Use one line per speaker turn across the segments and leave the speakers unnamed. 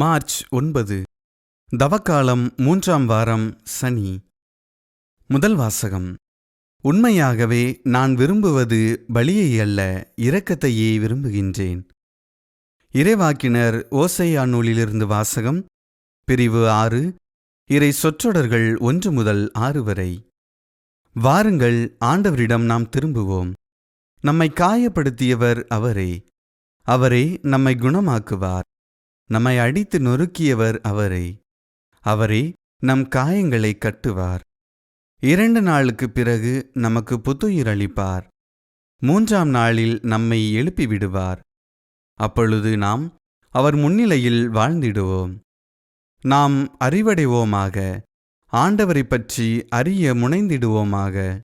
March ஒன்பது. தவக்காலம் மூன்றாம் வாரம் சனி. முதல் வாசகம். உண்மையாகவே நான் விரும்புவது பலியை அல்ல இரக்கத்தையே விரும்புகின்றேன். இறைவாக்கினர் ஓசையா நூலிலிருந்து வாசகம் பிரிவு ஆறு இறை சொற்றொடர்கள் ஒன்று முதல் ஆறு வரை. வாருங்கள் ஆண்டவரிடம் நாம் திரும்புவோம். நம்மை காயப்படுத்தியவர் அவரே. அவரே நம்மை குணமாக்குவார். நம்மை அடித்து நொறுக்கியவர் அவரே. அவரே நம் காயங்களை கட்டுவார். இரண்டு நாளுக்குப் பிறகு நமக்கு புத்துயிர் அளிப்பார். மூன்றாம் நாளில் நம்மை எழுப்பி விடுவார் அப்பொழுது நாம் அவர் முன்னிலையில் வாழ்ந்திடுவோம். நாம் அறிவடைவோமாக. ஆண்டவரைப் பற்றி அறிய முனைந்திடுவோமாக.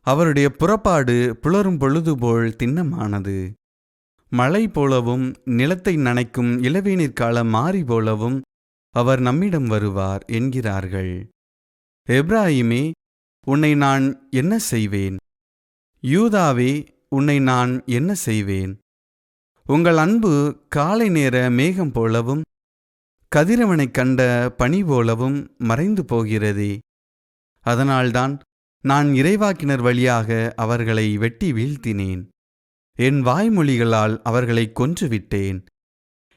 அவருடைய புறப்பாடு புலரும் பொழுதுபோல் திண்ணமானது. மழை போலவும் நிலத்தை நனைக்கும் இளவேநீர் கால மாறி போலவும் அவர் நம்மிடம் வருவார் என்கிறார்கள். எப்ராஹிமே உன்னை நான் என்ன செய்வேன்? யூதாவே உன்னை நான் என்ன செய்வேன்? உங்கள் அன்பு காலை நேர மேகம் போலவும் கதிரவனைக் கண்ட பனி போலவும் மறைந்து போகிறதே. அதனால்தான் நான் இறைவாக்கினர் வழியாக அவர்களை வெட்டி வீழ்த்தினேன். என் வாய்மொழிகளால் அவர்களை கொன்றுவிட்டேன்.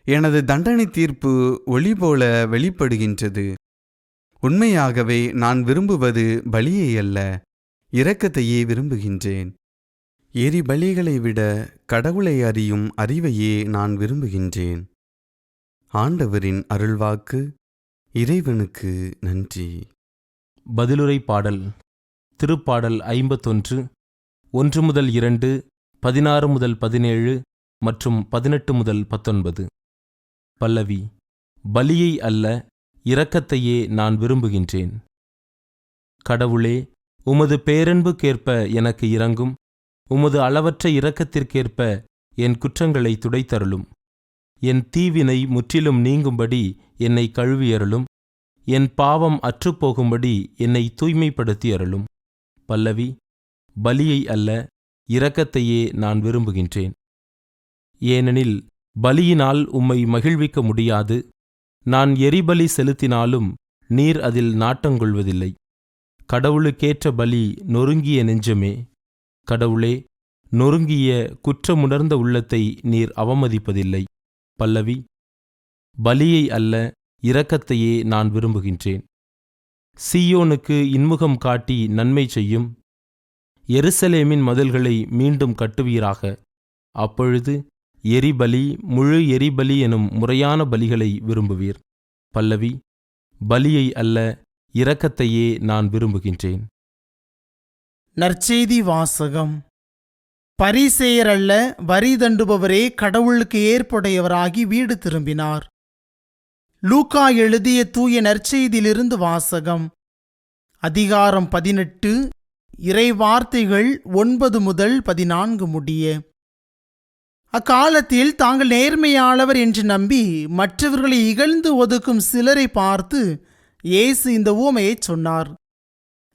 எனது தண்டனை தீர்ப்பு ஒளி போல வெளிப்படுகின்றது. உண்மையாகவே நான் விரும்புவது பலியை அல்ல இரக்கத்தையே விரும்புகின்றேன். எரி பலிகளை விட கடவுளை அறியும் அறிவையே நான் விரும்புகின்றேன். ஆண்டவரின் அருள்வாக்கு இறைவனுக்கு நன்றி.
பதிலுரை பாடல் திருப்பாடல் ஐம்பத்தொன்று ஒன்று முதல் இரண்டு பதினாறு முதல் பதினேழு மற்றும் பதினெட்டு முதல் பத்தொன்பது. பல்லவி பலியை அல்ல இரக்கத்தையே நான் விரும்புகின்றேன். கடவுளே உமது பேரன்புக்கேற்ப எனக்கு இறங்கும் உமது அளவற்ற இரக்கத்திற்கேற்ப என் குற்றங்களை துடைத்தருளும். என் தீவினை முற்றிலும் நீங்கும்படி என்னை கழுவியருளும். என் பாவம் அற்றுப்போகும்படி என்னை தூய்மைப்படுத்தி அருளும் பல்லவி பலியை அல்ல இரக்கத்தையே நான் விரும்புகின்றேன். ஏனெனில் பலியினால் உம்மை மகிழ்விக்க முடியாது. நான் எரிபலி செலுத்தினாலும் நீர் அதில் நாட்டங்கொள்வதில்லை கடவுளுக்கேற்ற பலி நொறுங்கிய நெஞ்சமே. கடவுளே நொறுங்கிய குற்றமுணர்ந்த உள்ளத்தை நீர் அவமதிப்பதில்லை. பல்லவி பலியை அல்ல இரக்கத்தையே நான் விரும்புகின்றேன். சீயோனுக்கு இன்முகம் காட்டி நன்மை செய்யும். எருசலேமின் மதில்களை மீண்டும் கட்டுவீராக. அப்பொழுது எரிபலி முழு எரிபலி எனும் முறையான பலிகளை விரும்புவீர். பல்லவி பலியை அல்ல இரக்கத்தையே நான் விரும்புகின்றேன்.
நற்செய்தி வாசகம். பரிசேயர் அல்ல வரி தண்டுபவரே கடவுளுக்கு ஏற்புடையவராகி வீடு திரும்பினார். லூக்கா எழுதிய தூய நற்செய்தியிலிருந்து வாசகம். அதிகாரம் பதினெட்டு இறைவார்த்தைகள் ஒன்பது முதல் பதினான்கு முடிய. அக்காலத்தில் தாங்கள் நேர்மையாளவர் என்று நம்பி மற்றவர்களை இகழ்ந்து ஒதுக்கும் சிலரை பார்த்து இயேசு இந்த ஊமையைச் சொன்னார்.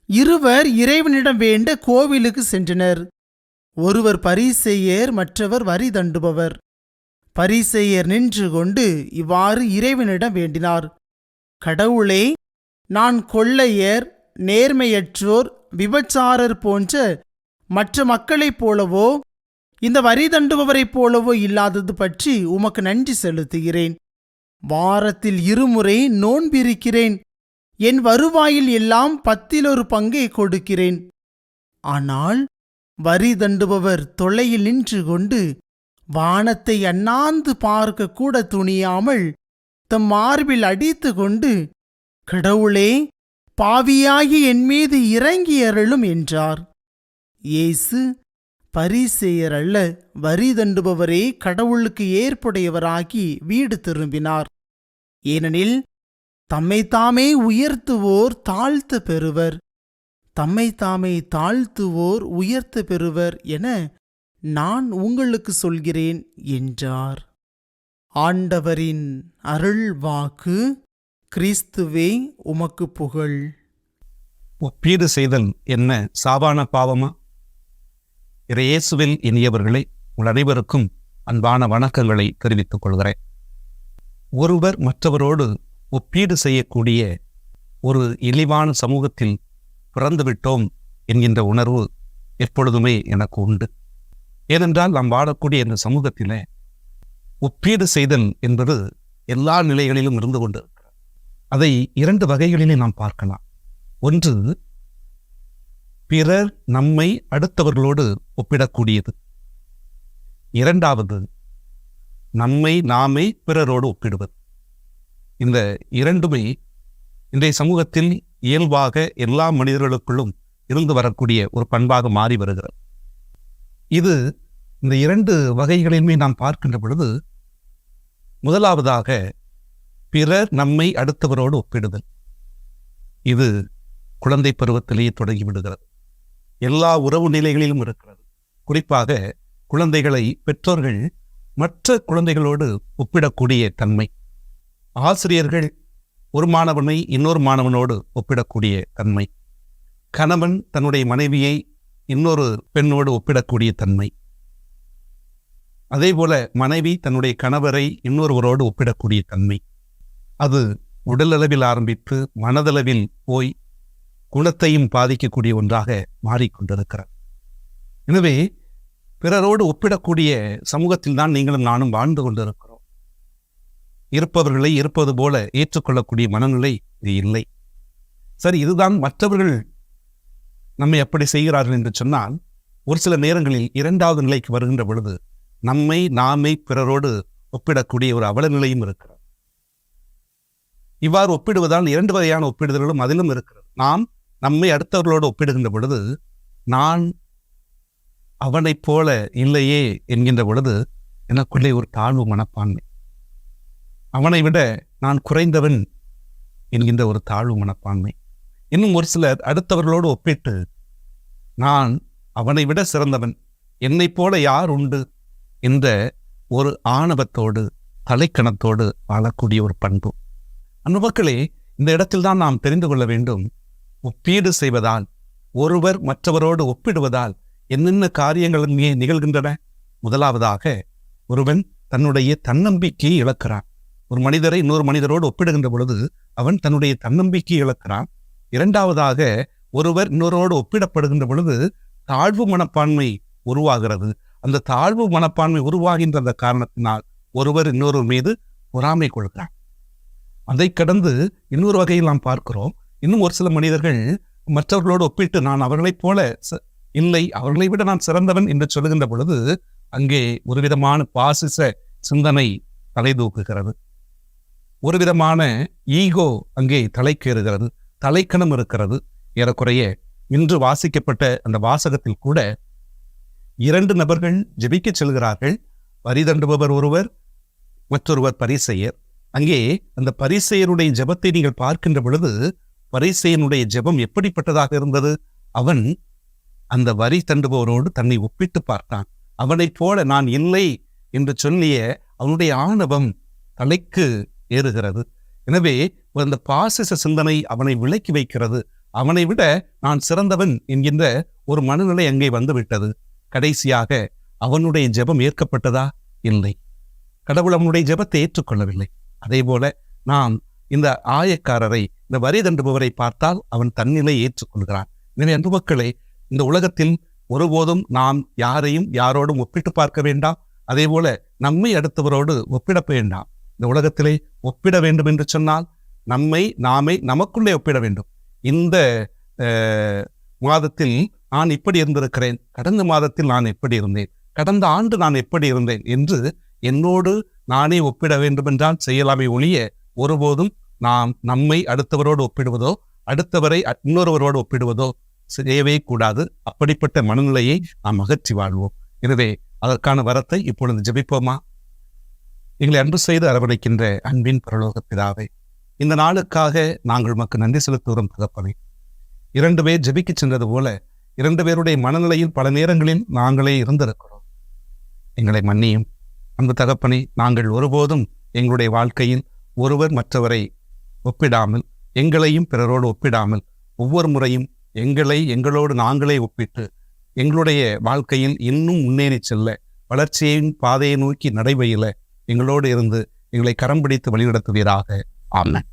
இருவர் இறைவனிடம் வேண்ட கோவிலுக்கு சென்றனர். ஒருவர் பரிசெய்யர் மற்றவர் வரி தண்டுபவர். பரிசெய்யர் நின்று கொண்டு இவ்வாறு இறைவனிடம் வேண்டினார். கடவுளே நான் கொள்ளையர் நேர்மையற்றோர் விபச்சாரர் போன்ற மற்ற மக்களைப் போலவோ இந்த வரி தண்டுபவரைப் போலவோ இல்லாதது பற்றி உமக்கு நன்றி செலுத்துகிறேன். வாரத்தில் இருமுறை நோன்பிருக்கிறேன். என் வருவாயில் எல்லாம் பத்தில் ஒரு பங்கை கொடுக்கிறேன். ஆனால் வரி தண்டுபவர் தொலையில் நின்று கொண்டு வானத்தை அண்ணாந்து பார்க்க கூட துணியாமல் தம் மார்பில் அடித்து கொண்டு கடவுளே பாவியாகி என் மீது இறங்கி அருளும் என்றார். இயேசு பரிசெயர் அல்ல வரி தண்டுபவரே கடவுளுக்கு ஏற்புடையவராகி வீடு திரும்பினார். ஏனெனில் தம்மைத்தாமே உயர்த்துவோர் தாழ்த்து பெறுவர். தம்மைத்தாமே தாழ்த்துவோர் உயர்த்து பெறுவர் என நான் உங்களுக்கு சொல்கிறேன் என்றார். ஆண்டவரின் அருள் வாக்கு கிறிஸ்துவே உமக்கு புகழ்.
ஒப்பீடு செய்தல் என்ன சாவான பாவமா? இறையேசுவில் இனியவர்களை உங்கள் அனைவருக்கும் அன்பான வணக்கங்களை தெரிவித்துக் கொள்கிறேன். ஒருவர் மற்றவரோடு ஒப்பீடு செய்யக்கூடிய ஒரு இழிவான சமூகத்தில் பிறந்துவிட்டோம் என்கின்ற உணர்வு எப்பொழுதுமே எனக்கு உண்டு. ஏனென்றால் நாம் வாழக்கூடிய இந்த சமூகத்தில் ஒப்பீடு செய்தல் என்பது எல்லா நிலைகளிலும் இருந்து கொண்டு அதை இரண்டு வகைகளிலே நாம் பார்க்கலாம். ஒன்று பிறர் நம்மை அடுத்தவர்களோடு ஒப்பிடக்கூடியது. இரண்டாவது நம்மை நாமே பிறரோடு ஒப்பிடுவது இந்த இரண்டுமே இன்றைய சமூகத்தில் இயல்பாக எல்லா மனிதர்களுக்குள்ளும் இருந்து வரக்கூடிய ஒரு பண்பாக மாறி வருகிறது. இது இந்த இரண்டு வகைகளிலுமே நாம் பார்க்கின்ற பொழுது முதலாவதாக பிறர் நம்மை அடுத்தவரோடு ஒப்பிடுதல். இது குழந்தை பருவத்திலேயே தொடங்கிவிடுகிறது எல்லா உறவு நிலைகளிலும் இருக்கிறது. குறிப்பாக குழந்தைகளை பெற்றோர்கள் மற்ற குழந்தைகளோடு ஒப்பிடக்கூடிய தன்மை. ஆசிரியர்கள் ஒரு மாணவனை இன்னொரு மாணவனோடு ஒப்பிடக்கூடிய தன்மை. கணவன் தன்னுடைய மனைவியை இன்னொரு பெண்ணோடு ஒப்பிடக்கூடிய தன்மை. அதேபோல மனைவி தன்னுடைய கணவரை இன்னொருவரோடு ஒப்பிடக்கூடிய தன்மை. அது உடலளவில் ஆரம்பித்து மனதளவில் போய் குணத்தையும் பாதிக்கக்கூடிய ஒன்றாக மாறிக்கொண்டிருக்கிறது. எனவே பிறரோடு ஒப்பிடக்கூடிய சமூகத்தில் தான் நீங்களும் நானும் வாழ்ந்து கொண்டிருக்கிறோம். இருப்பவர்களை இருப்பது போல ஏற்றுக்கொள்ளக்கூடிய மனநிலை இது இல்லை. சரி இதுதான் மற்றவர்கள் நம்மை அப்படி செய்கிறார்கள் என்று சொன்னால் ஒரு சில நேரங்களில் இரண்டாவது நிலைக்கு வருகின்ற பொழுது நம்மை நாமே பிறரோடு ஒப்பிடக்கூடிய ஒரு அவல நிலையும் இருக்கிறது. இவ்வாறு ஒப்பிடுவதால் இரண்டு வகையான ஒப்பிடுதல்களும் அதிலும் இருக்கிறது. நாம் நம்மை அடுத்தவர்களோடு ஒப்பிடுகின்ற பொழுது நான் அவனைப் போல இல்லையே என்கின்ற பொழுது எனக்குள்ளே ஒரு தாழ்வு மனப்பான்மை. அவனை விட நான் குறைந்தவன் என்கின்ற ஒரு தாழ்வு மனப்பான்மை. இன்னும் ஒரு சிலர் அடுத்தவர்களோடு ஒப்பிட்டு நான் அவனை விட சிறந்தவன் என்னைப் போல யார் உண்டு என்ற ஒரு ஆணவத்தோடு தலைக்கணத்தோடு வாழக்கூடிய ஒரு பண்பு. அன்பு மக்களே இந்த இடத்தில்தான் நாம் தெரிந்து கொள்ள வேண்டும். ஒப்பீடு செய்வதால் ஒருவர் மற்றவரோடு ஒப்பிடுவதால் என்னென்ன காரியங்கள் இங்கே நிகழ்கின்றன? முதலாவதாக ஒருவன் தன்னுடைய தன்னம்பிக்கையை இழக்கிறான். ஒரு மனிதரை இன்னொரு மனிதரோடு ஒப்பிடுகின்ற பொழுது அவன் தன்னுடைய தன்னம்பிக்கையை இழக்கிறான். இரண்டாவதாக ஒருவர் இன்னொருவரோடு ஒப்பிடப்படுகின்ற பொழுது தாழ்வு மனப்பான்மை உருவாகிறது. அந்த தாழ்வு மனப்பான்மை உருவாகின்ற அந்த காரணத்தினால் ஒருவர் இன்னொரு மீது பொறாமை கொள்கிறான். அதை கடந்து இன்னொரு வகையில் நாம் பார்க்கிறோம். இன்னும் ஒரு சில மனிதர்கள் மற்றவர்களோடு ஒப்பிட்டு நான் அவர்களைப் போல இல்லை அவர்களை விட நான் சிறந்தவன் என்று சொல்லுகின்ற பொழுது அங்கே ஒரு விதமான பாசிச சிந்தனை தலை தூக்குகிறது. ஒரு விதமான ஈகோ அங்கே தலைக்கேறுகிறது தலைக்கணம் இருக்கிறது. ஏறக்குறைய இன்று வாசிக்கப்பட்ட அந்த வாசகத்தில் கூட இரண்டு நபர்கள் ஜெபிக்கச் செல்கிறார்கள். வரி தண்டுபவர் ஒருவர் மற்றொருவர் பரிசெயர். அங்கே அந்த பரிசெயனுடைய ஜெபத்தை நீங்கள் பார்க்கின்ற பொழுது பரிசெயனுடைய ஜெபம் எப்படிப்பட்டதாக இருந்தது? அவன் அந்த வரி தண்டுபவரோடு தன்னை ஒப்பிட்டு பார்த்தான். அவனைப் போல நான் இல்லை என்று சொல்லிய அவனுடைய ஆணவம் தலைக்கு ஏறுகிறது. எனவே அந்த பாசிச சிந்தனை அவனை விலக்கி வைக்கிறது. அவனை விட நான் சிறந்தவன் என்கின்ற ஒரு மனநிலை அங்கே வந்துவிட்டது. கடைசியாக அவனுடைய ஜெபம் ஏற்கப்பட்டதா? இல்லை. கடவுள் அவனுடைய ஜெபத்தை ஏற்றுக்கொள்ளவில்லை. அதே போல நாம் இந்த ஆயக்காரரை இந்த வரி தண்டுபவரை பார்த்தால் அவன் தன்னிலை ஏற்றுக்கொள்கிறான். எனவே அன்பு மக்களே இந்த உலகத்தில் ஒருபோதும் நாம் யாரையும் யாரோடும் ஒப்பிட்டு பார்க்க வேண்டாம். அதே போல நம்மை அடுத்தவரோடு ஒப்பிட வேண்டாம். இந்த உலகத்திலே ஒப்பிட வேண்டும் என்று சொன்னால் நம்மை நாமே நமக்குள்ளே ஒப்பிட வேண்டும். இந்த மாதத்தில் நான் இப்படி இருந்திருக்கிறேன். கடந்த மாதத்தில் நான் எப்படி இருந்தேன். கடந்த ஆண்டு நான் எப்படி இருந்தேன் என்று என்னோடு நானே ஒப்பிட வேண்டுமென்றால் செய்யலாமே ஒழிய ஒருபோதும் நாம் நம்மை அடுத்தவரோடு ஒப்பிடுவதோ அடுத்தவரை இன்னொருவரோடு ஒப்பிடுவதோ செய்யவே கூடாது. அப்படிப்பட்ட மனநிலையை நாம் அகற்றி வாழ்வோம். எனவே அதற்கான வரத்தை இப்பொழுது ஜெபிப்போமா? எங்களை அன்பு செய்து அரவணைக்கின்ற அன்பின் பரலோக பிதாவை இந்த நாளுக்காக நாங்கள் உமக்கு நன்றி செலுத்துகிறோம் தகப்பனே. இரண்டு பேர் ஜெபிக்கச் சென்றது போல இரண்டு பேருடைய மனநிலையில் பல நேரங்களில் நாங்களே இருந்திருக்கிறோம். எங்களை மன்னியும். அந்த தகப்பனை நாங்கள் ஒருபோதும் எங்களுடைய வாழ்க்கையில் ஒருவர் மற்றவரை ஒப்பிடாமல் எங்களையும் பிறரோடு ஒப்பிடாமல் ஒவ்வொரு முறையும் எங்களை எங்களோடு நாங்களே ஒப்பிட்டு எங்களுடைய வாழ்க்கையில் இன்னும் முன்னேறி செல்ல வளர்ச்சியின் பாதையை நோக்கி நடைபெயில எங்களோடு இருந்து எங்களை கரம் பிடித்து வழிநடத்துவீராக. ஆமென்.